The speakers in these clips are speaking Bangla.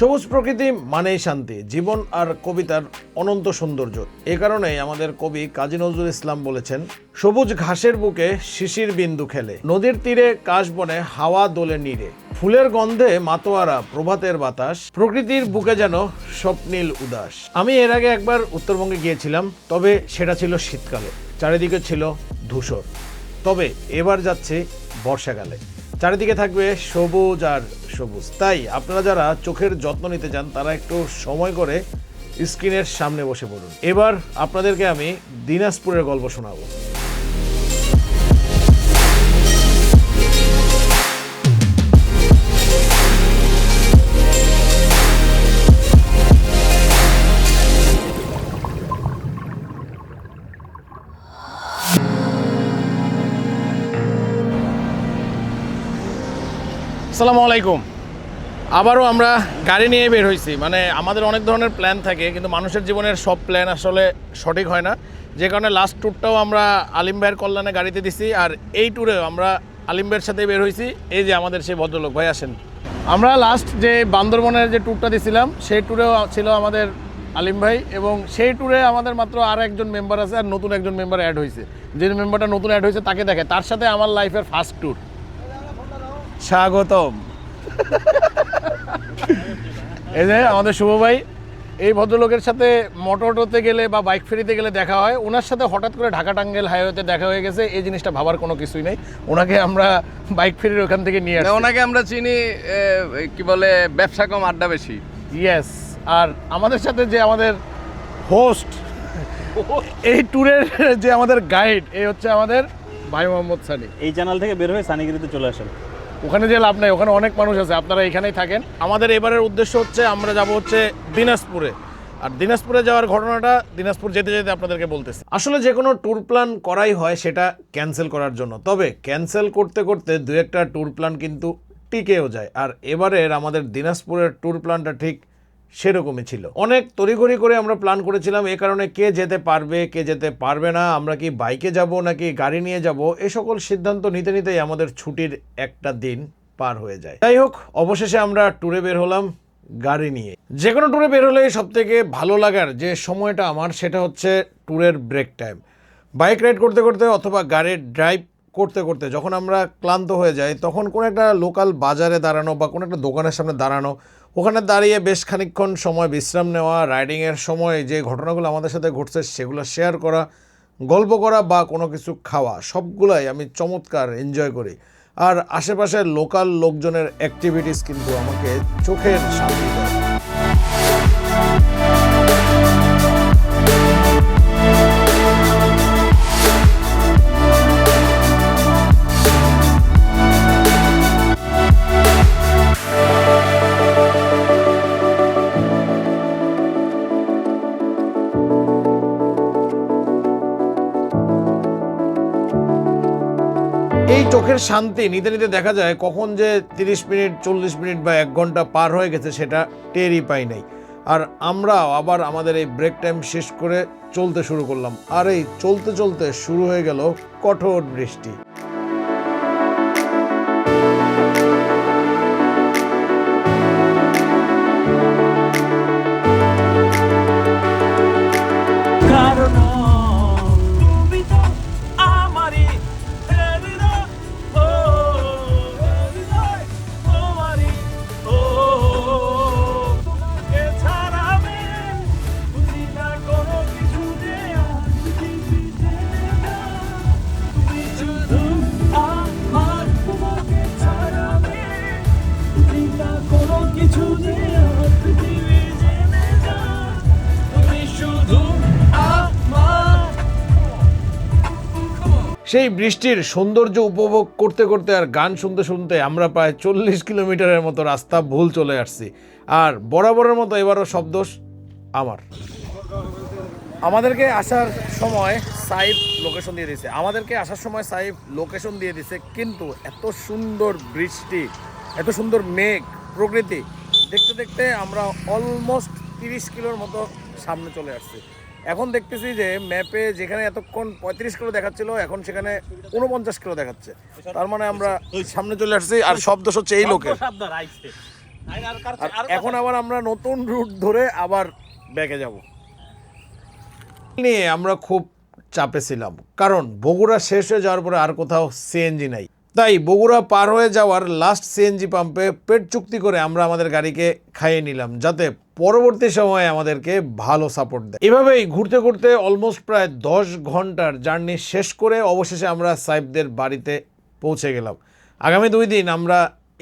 সবুজ প্রকৃতি মানেই শান্তি, জীবন আর কবিতার অনন্ত সৌন্দর্য। এ কারণেই আমাদের কবি কাজী নজরুল ইসলাম বলেছেন, সবুজ ঘাসের বুকে শিশির বিন্দু খেলে, নদীর তীরে কাশবনে হাওয়া দোলে নীরে। ফুলের গন্ধে মাতোয়ারা, প্রভাতের বাতাস, প্রকৃতির বুকে যেন স্বপ্নীল উদাস। আমি এর আগে একবার উত্তরবঙ্গে গিয়েছিলাম, তবে সেটা ছিল শীতকালে, চারিদিকে ছিল ধূসর। তবে এবার যাচ্ছে বর্ষাকালে। চারিদিকে থাকবে সবুজ আর সবুজ। তাই আপনারা যারা চোখের যত্ন নিতে চান, তারা একটু সময় করে স্ক্রিনের সামনে বসে পড়ুন। এবার আপনাদেরকে আমি দিনাজপুরের গল্প শোনাবো। আসসালামু আলাইকুম। আবারও আমরা গাড়ি নিয়ে বের হয়েছি মানে আমাদের অনেক ধরনের প্ল্যান থাকে, কিন্তু মানুষের জীবনের সব প্ল্যান আসলে সঠিক হয় না। যে কারণে লাস্ট ট্যুরটাও আমরা আলিম ভাইয়ের কল্যাণে গাড়িতে দিছি, আর এই ট্যুরেও আমরা আলিম ভাইয়ের সাথে বের হয়েছি এই যে আমাদের সেই ভদ্রলোক, ভাই আসেন। আমরা লাস্ট যে বান্দরবনের যে ট্যুরটা দিছিলাম, সেই ট্যুরেও ছিল আমাদের আলিম ভাই, এবং সেই ট্যুরে আমাদের মাত্র আর একজন মেম্বার আছে, আর নতুন একজন মেম্বার অ্যাড হয়েছে যে মেম্বারটা নতুন অ্যাড হয়েছে তাকে দেখে। তার সাথে আমার লাইফের ফার্স্ট ট্যুর স্বাগতম। এই যে আমাদের শুভ ভাই এই ভদ্রলোকের সাথে মোটর টোতে গেলে বা বাইক ফেরিতে গেলে দেখা হয়। ওনার সাথে হঠাৎ করে ঢাকা টাঙ্গেল হাইওয়েতে দেখা হয়ে গেছে। এই জিনিসটা ভাবার কোনো কিছুই নেই। ওনাকে আমরা বাইক ফেরির ওখান থেকে নিয়ে আসি ওনাকে আমরা চিনি কি বলে ব্যবসা কম আড্ডা বেশি। ইয়েস আর আমাদের সাথে যে আমাদের হোস্ট এই ট্যুরের যে আমাদের গাইড এই হচ্ছে আমাদের ভাই মোহাম্মদ সানি। এই চ্যানেল থেকে বের হয়ে সানিগিরিতে চলে আসেন। ওখানে যে লাভ নাই, ওখানে অনেক মানুষ আছে, আপনারা এখানেই থাকেন। আমাদের এবারের উদ্দেশ্য হচ্ছে আমরা যাব হচ্ছে দিনাজপুরে। আর দিনাজপুরে যাওয়ার ঘটনাটা দিনাজপুর যেতে যেতে আপনাদেরকে বলতেছি। আসলে যে কোনো ট্যুর প্ল্যান করাই হয় সেটা ক্যান্সেল করার জন্য। তবে ক্যান্সেল করতে করতে দু একটা ট্যুর প্ল্যান কিন্তু টিকেও যায়। আর এবারের আমাদের দিনাজপুরের ট্যুর প্ল্যানটা ঠিক সেরকমই ছিল। অনেক তড়িঘড়ি করে আমরা প্ল্যান করেছিলাম এ কারণে কে যেতে পারবে, কে যেতে পারবে না, আমরা কি বাইকে যাব নাকি গাড়ি নিয়ে যাব, এ সকল সিদ্ধান্ত নিতে নিতেই আমাদের ছুটির একটা দিন পার হয়ে যায়। যাই হোক, অবশেষে আমরা ট্যুরে বের হলাম গাড়ি নিয়ে। যে কোনো ট্যুরে বের হলে সব থেকে ভালো লাগার যে সময়টা আমার, সেটা হচ্ছে ট্যুরের ব্রেক টাইম বাইক রাইড করতে করতে অথবা গাড়ির ড্রাইভ করতে করতে যখন আমরা ক্লান্ত হয়ে যাই, তখন কোনো একটা লোকাল বাজারে দাঁড়ানো বা কোনো একটা দোকানের সামনে দাঁড়ানো ওখানে দাঁড়িয়ে বেশ খানিকক্ষণ সময় বিশ্রাম নেওয়া রাইডিংয়ের সময় যে ঘটনাগুলো আমাদের সাথে ঘটছে সেগুলো শেয়ার করা, গল্প করা বা কোনো কিছু খাওয়া, সবগুলাই আমি চমৎকার এনজয় করি। আর আশেপাশের লোকাল লোকজনের অ্যাক্টিভিটিস কিন্তু আমাকে চোখের সামনে দেয়। চোখের শান্তি নিতে নিতে দেখা যায় কখন যে তিরিশ মিনিট, চল্লিশ মিনিট বা এক ঘণ্টা পার হয়ে গেছে সেটা টেরই পাই নাই। আর আমরা আবার আমাদের এই ব্রেক টাইম শেষ করে চলতে শুরু করলাম। আর এই চলতে চলতে শুরু হয়ে গেল কঠোর বৃষ্টি। সেই বৃষ্টির সৌন্দর্য উপভোগ করতে করতে আর গান শুনতে শুনতে আমরা প্রায় চল্লিশ কিলোমিটারের মতো রাস্তা ভুল চলে আসছি। আর বরাবরের মতো এবারও শব্দ আমার। আমাদেরকে আসার সময় সাইফ লোকেশন দিয়ে দিছে আমাদেরকে আসার সময় সাইফ লোকেশন দিয়ে দিছে কিন্তু এত সুন্দর বৃষ্টি, এত সুন্দর মেঘ, প্রকৃতি, দেখতে দেখতে আমরা অলমোস্ট তিরিশ কিলোর মতো সামনে চলে আসছি। এখন দেখতেছি যে ম্যাপে যেখানে এতক্ষণ পঁয়ত্রিশ কিলো দেখাচ্ছিল, এখন সেখানে উনপঞ্চাশ কিলো দেখাচ্ছে। তার মানে আমরা সামনে চলে আসছি, আর শব্দ হচ্ছে এই লোকের। আর এখন আবার আমরা নতুন রুট ধরে আবার ব্যাকে যাব। নিয়ে আমরা খুব চাপে ছিলাম, কারণ বগুড়া শেষ হয়ে যাওয়ার পরে আর কোথাও সিএনজি নাই। তাই বগুড়া পার হয়ে যাওয়ার লাস্ট সিএনজি পাম্পে পেট চুক্তি করে আমরা আমাদের গাড়িকে খাইয়ে নিলাম, যাতে পরবর্তী সময়ে আমাদেরকে ভালো সাপোর্ট দেয়। এভাবেই ঘুরতে ঘুরতে অলমোস্ট প্রায় দশ ঘণ্টার জার্নি শেষ করে অবশেষে আমরা সাইবদের বাড়িতে পৌঁছে গেলাম। আগামী দুই দিন আমরা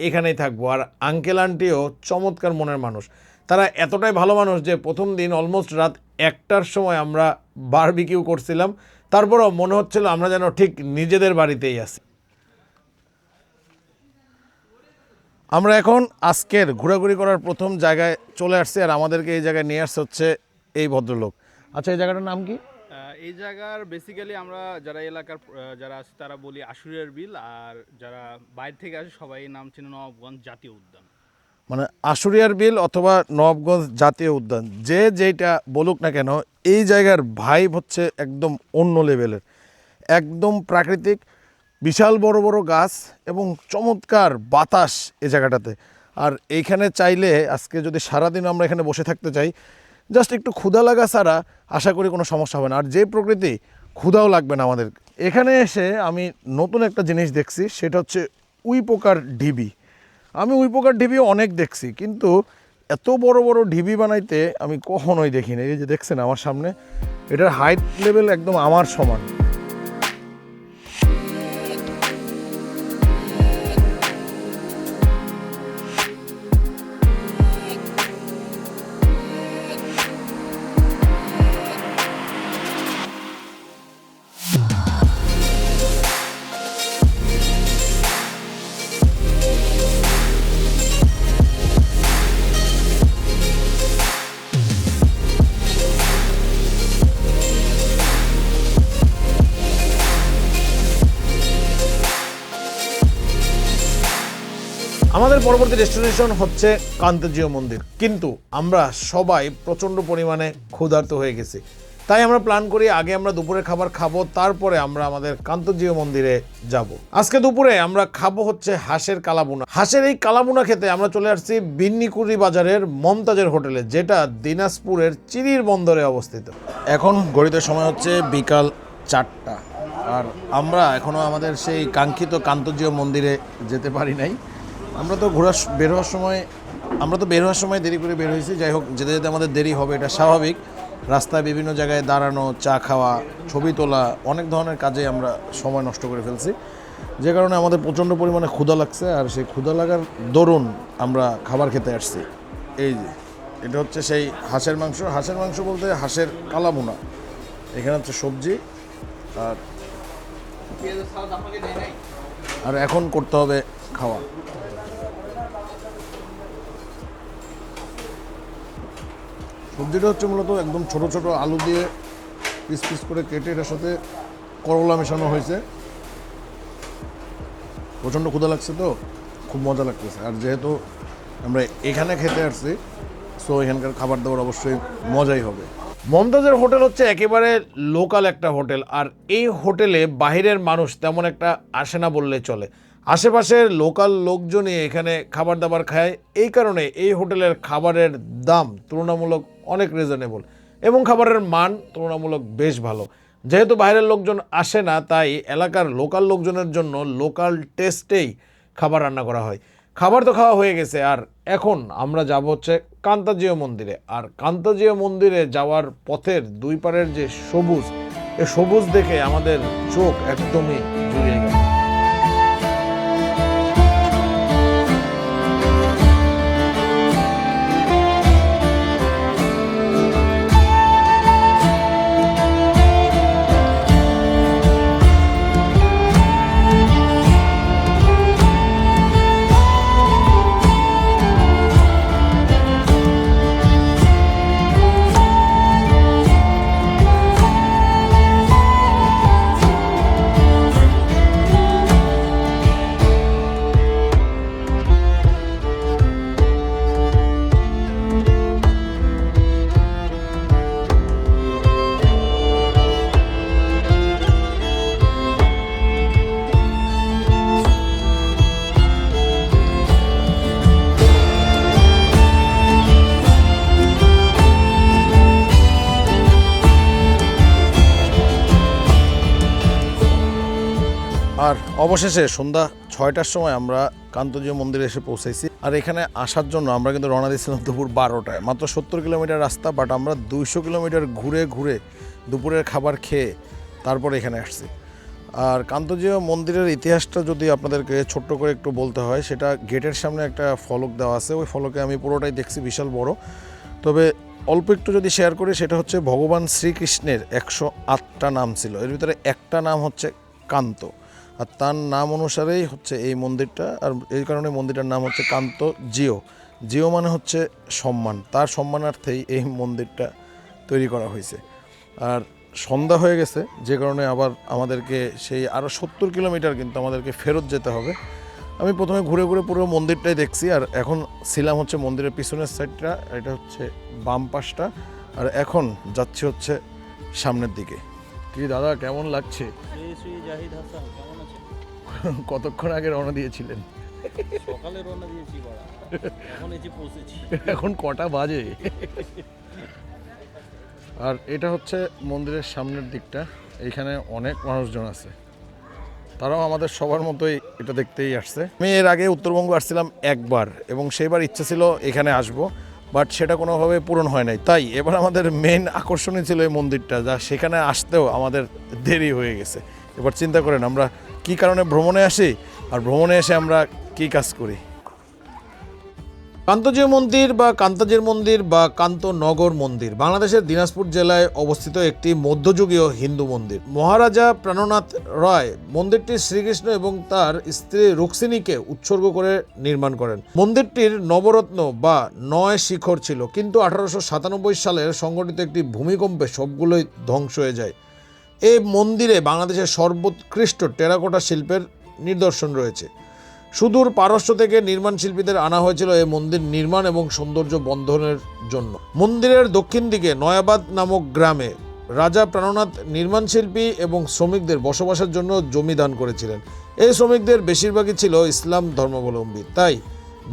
এখানেই থাকব। আর আঙ্কেল আন্টিও চমৎকার মনের মানুষ। তারা এতটাই ভালো মানুষ যে প্রথম দিন অলমোস্ট রাত একটার সময় আমরা বারবিকিউ করছিলাম। তারপরও মনে হচ্ছিল আমরা যেন ঠিক নিজেদের বাড়িতেই আছি। আমরা এখন আজকের ঘোরাঘুরি করার প্রথম জায়গায় চলে আসছি আর আমাদেরকে এই জায়গায় নিয়ে আসছে হচ্ছে এই ভদ্রলোক। আচ্ছা এই জায়গাটার নাম কি? এই জায়গার বেসিক্যালি আমরা যারা এলাকার যারা আছে তারা বলি আশুরিয়ার বিল আর যারা বাইরে থেকে আসে সবাই এই নাম চেনে নবাবগঞ্জ জাতীয় উদ্যান। মানে আশুরিয়ার বিল অথবা নবাবগঞ্জ জাতীয় উদ্যান যে যেটা বলুক না কেন এই জায়গার ভাইব হচ্ছে একদম অন্য লেভেলের একদম প্রাকৃতিক বিশাল বড় বড় গাছ এবং চমৎকার বাতাস এ জায়গাটাতে। আর এইখানে চাইলে আজকে যদি সারাদিন আমরা এখানে বসে থাকতে চাই, জাস্ট একটু ক্ষুধা লাগা ছাড়া আশা করি কোনো সমস্যা হবে না। আর যে প্রকৃতি, ক্ষুধাও লাগবে না আমাদের। এখানে এসে আমি নতুন একটা জিনিস দেখছি, সেটা হচ্ছে উই পোকার ঢিবি। আমি উই পোকার ঢিবি অনেক দেখছি, কিন্তু এত বড় বড় ঢিবি বানাইতে আমি কখনোই দেখিনি। এই যে দেখছেন আমার সামনে, এটার হাইট লেভেল একদম আমার সমান। পরবর্তী ডেস্টিনেশন হচ্ছে কান্তজিও মন্দির। কিন্তু আমরা সবাই প্রচণ্ড পরিমাণে ক্ষুধার্ত হয়ে গেছি। তাই আমরা প্ল্যান করি আগে আমরা দুপুরে খাবার খাব, তারপরে আমরা আমাদের কান্তজিও মন্দিরে যাব। আজকে দুপুরে আমরা খাব হচ্ছে হাঁসের কালাবুনা। হাঁসের এই কালাবুনা খেতে আমরা চলে আসছি বিন্নিকুড়ি বাজারের মমতাজের হোটেলে, যেটা দিনাজপুরের চিরির বন্দরে অবস্থিত। এখন গড়িতে সময় হচ্ছে বিকাল চারটা। আর আমরা এখনও আমাদের সেই কাঙ্ক্ষিত কান্তজিও মন্দিরে যেতে পারি নাই। আমরা তো ঘোরার স- বের হওয়ার সময় আমরা তো বের হওয়ার সময় দেরি করে বের হয়েছি। যাই হোক, যেতে যেতে আমাদের দেরি হবে, এটা স্বাভাবিক। রাস্তায় বিভিন্ন জায়গায় দাঁড়ানো, চা খাওয়া, ছবি তোলা, অনেক ধরনের কাজে আমরা সময় নষ্ট করে ফেলছি। যে কারণে আমাদের প্রচণ্ড পরিমাণে ক্ষুধা লাগছে, আর সেই ক্ষুধা লাগার দরুন আমরা খাবার খেতে আসছি। এই যে, এটা হচ্ছে সেই হাঁসের মাংস। হাঁসের মাংস বলতে হাঁসের কালামুনা এখানে হচ্ছে সবজি, আর আর এখন করতে হবে খাওয়া। সবজিটা হচ্ছে মূলত একদম ছোট ছোট আলু দিয়ে পিস পিস করে কেটে এটার সাথে করলা মেশানো হয়েছে। প্রচণ্ড ক্ষুদা লাগছে তো, খুব মজা লাগতেছে। আর যেহেতু আমরা এখানে খেতে আসছি সো এখানকার খাবার দাবার অবশ্যই মজাই হবে। মমতাজের হোটেল হচ্ছে একেবারে লোকাল একটা হোটেল, আর এই হোটেলে বাইরের মানুষ তেমন একটা আসে না বললে চলে। আশেপাশের লোকাল লোকজনই এখানে খাবার দাবার খায়। এই কারণে এই হোটেলের খাবারের দাম তুলনামূলক অনেক রিজনেবল এবং খাবারের মান তুলনামূলক বেশ ভালো। যেহেতু বাইরের লোকজন আসে না, তাই এলাকার লোকাল লোকজনের জন্য লোকাল টেস্টেই খাবার রান্না করা হয়। খাবার তো খাওয়া হয়ে গেছে। আর এখন আমরা যাব হচ্ছে কান্তাজিও মন্দিরে। আর কান্তাজিও মন্দিরে যাওয়ার পথের দুই পারের যে সবুজ, এ সবুজ দেখে আমাদের চোখ একদমই অবশেষে সন্ধ্যা ছয়টার সময় আমরা কান্তজীয় মন্দিরে এসে পৌঁছাইছি। আর এখানে আসার জন্য আমরা কিন্তু রওনা দিয়েছিলাম দুপুর বারোটায়। মাত্র সত্তর কিলোমিটার রাস্তা বাট আমরা দুইশো কিলোমিটার ঘুরে ঘুরে দুপুরের খাবার খেয়ে তারপরে এখানে আসছি। আর কান্তজীয় মন্দিরের ইতিহাসটা যদি আপনাদেরকে ছোট্ট করে একটু বলতে হয়, সেটা গেটের সামনে একটা ফলক দেওয়া আছে। ওই ফলকে আমি পুরোটাই দেখছি, বিশাল বড়। তবে অল্প একটু যদি শেয়ার করি, সেটা হচ্ছে ভগবান শ্রীকৃষ্ণের একশো আটটা নাম ছিল। এর ভিতরে একটা নাম হচ্ছে কান্ত। আর তার নাম অনুসারেই হচ্ছে এই মন্দিরটা, আর এই কারণে মন্দিরটার নাম হচ্ছে কান্ত জিও। জিও মানে হচ্ছে সম্মান। তার সম্মানার্থেই এই মন্দিরটা তৈরি করা হয়েছে। আর সন্ধ্যা হয়ে গেছে, যে কারণে আবার আমাদেরকে সেই আরও সত্তর কিলোমিটার কিন্তু আমাদেরকে ফেরত যেতে হবে। আমি প্রথমে ঘুরে ঘুরে পুরো মন্দিরটাই দেখছি, আর এখন ছিলাম হচ্ছে মন্দিরের পিছনের সাইডটা, এটা হচ্ছে বাম পাশটা, আর এখন যাচ্ছি হচ্ছে সামনের দিকে। কি দাদা, কেমন লাগছে? কতক্ষণ আগে রওনা দিয়েছিলেন? সকালে রওনা দিয়েছি এখন এসে পৌঁছেছি। এখন কটা বাজে? আর এটা হচ্ছে মন্দিরের সামনের দিকটা। এখানে অনেক মানুষজন আছে। তারাও আমাদের সবার মতোই এটা দেখতেই আসছে। আমি এর আগে উত্তরবঙ্গ আসছিলাম একবার এবং সেইবার ইচ্ছা ছিল এখানে আসব। বাট সেটা কোনোভাবে পূরণ হয় নাই। তাই এবার আমাদের মেন আকর্ষণই ছিল এই মন্দিরটা, যা সেখানে আসতেও আমাদের দেরি হয়ে গেছে। এবার চিন্তা করেন আমরা কি কারণে ভ্রমণে আসি, আর ভ্রমণে এসে আমরা কি কাজ করি? কান্তজির মন্দির বা কান্তাজির মন্দির বা কান্তনগর মন্দির বাংলাদেশের দিনাজপুর জেলায় অবস্থিত একটি মধ্যযুগীয় হিন্দু মন্দির। মহারাজা প্রাণনাথ রায় মন্দিরটি শ্রীকৃষ্ণ এবং তার স্ত্রী রুক্সিণীকে উৎসর্গ করে নির্মাণ করেন। মন্দিরটির নবরত্ন বা নয় শিখর ছিল, কিন্তু আঠারোশো সালের সংগঠিত একটি ভূমিকম্পে সবগুলোই ধ্বংস হয়ে যায়। এই মন্দিরে বাংলাদেশের সর্বোৎকৃষ্ট টেরাকোটা শিল্পের নিদর্শন রয়েছে। সুদূর পারস্য থেকে নির্মাণ শিল্পীদের আনা হয়েছিল এই মন্দির নির্মাণ এবং সৌন্দর্য বন্ধনের জন্য। মন্দিরের দক্ষিণ দিকে নয়াবাদ নামক গ্রামে রাজা প্রাণনাথ নির্মাণ শিল্পী এবং শ্রমিকদের বসবাসের জন্য জমি দান করেছিলেন। এই শ্রমিকদের বেশিরভাগই ছিল ইসলাম ধর্মাবলম্বী। তাই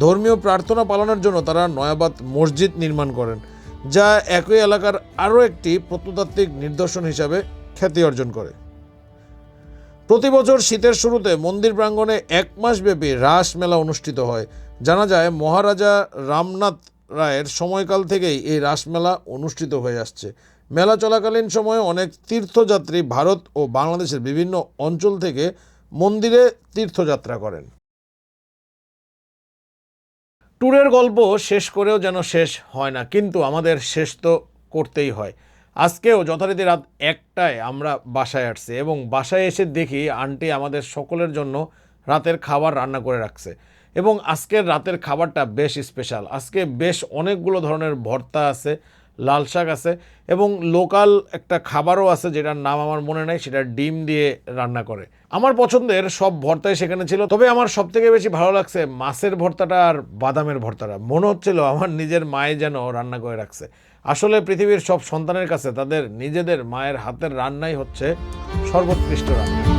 ধর্মীয় প্রার্থনা পালনের জন্য তারা নয়াবাদ মসজিদ নির্মাণ করেন, যা একই এলাকার আরও একটি প্রত্নতাত্ত্বিক নিদর্শন হিসাবে খ্যাতি অর্জন করে। প্রতি বছর শীতের শুরুতে মন্দির প্রাঙ্গণে এক মাস ব্যাপী রাস মেলা অনুষ্ঠিত হয়। জানা যায়, মহারাজা রামনাথ রায়ের সময়কাল থেকেই এই রাসমেলা অনুষ্ঠিত হয়ে আসছে। মেলা চলাকালীন সময়ে অনেক তীর্থযাত্রী ভারত ও বাংলাদেশের বিভিন্ন অঞ্চল থেকে মন্দিরে তীর্থযাত্রা করেন। ট্যুরের গল্প শেষ করেও যেন শেষ হয় না, কিন্তু আমাদের শেষ তো করতেই হয়। আজকেও যথারীতি রাত একটায় আমরা বাসায় আসছি এবং বাসায় এসে দেখি আন্টি আমাদের সকলের জন্য রাতের খাবার রান্না করে রাখছে। এবং আজকের রাতের খাবারটা বেশ স্পেশাল। আজকে বেশ অনেকগুলো ধরনের ভর্তা আছে, লাল শাক আছে এবং লোকাল একটা খাবারও আছে যেটার নাম আমার মনে নাই, সেটা ডিম দিয়ে রান্না করে। আমার পছন্দের সব ভর্তাই সেখানে ছিল। তবে আমার সব থেকে বেশি ভালো লাগছে মাছের ভর্তাটা আর বাদামের ভর্তাটা। মনে হচ্ছিল আমার নিজের মায়ে যেন রান্না করে রাখছে। আসলে পৃথিবীর সব সন্তানের কাছে তাদের নিজেদের মায়ের হাতের রান্নাই হচ্ছে সর্বোৎকৃষ্ট রান্না।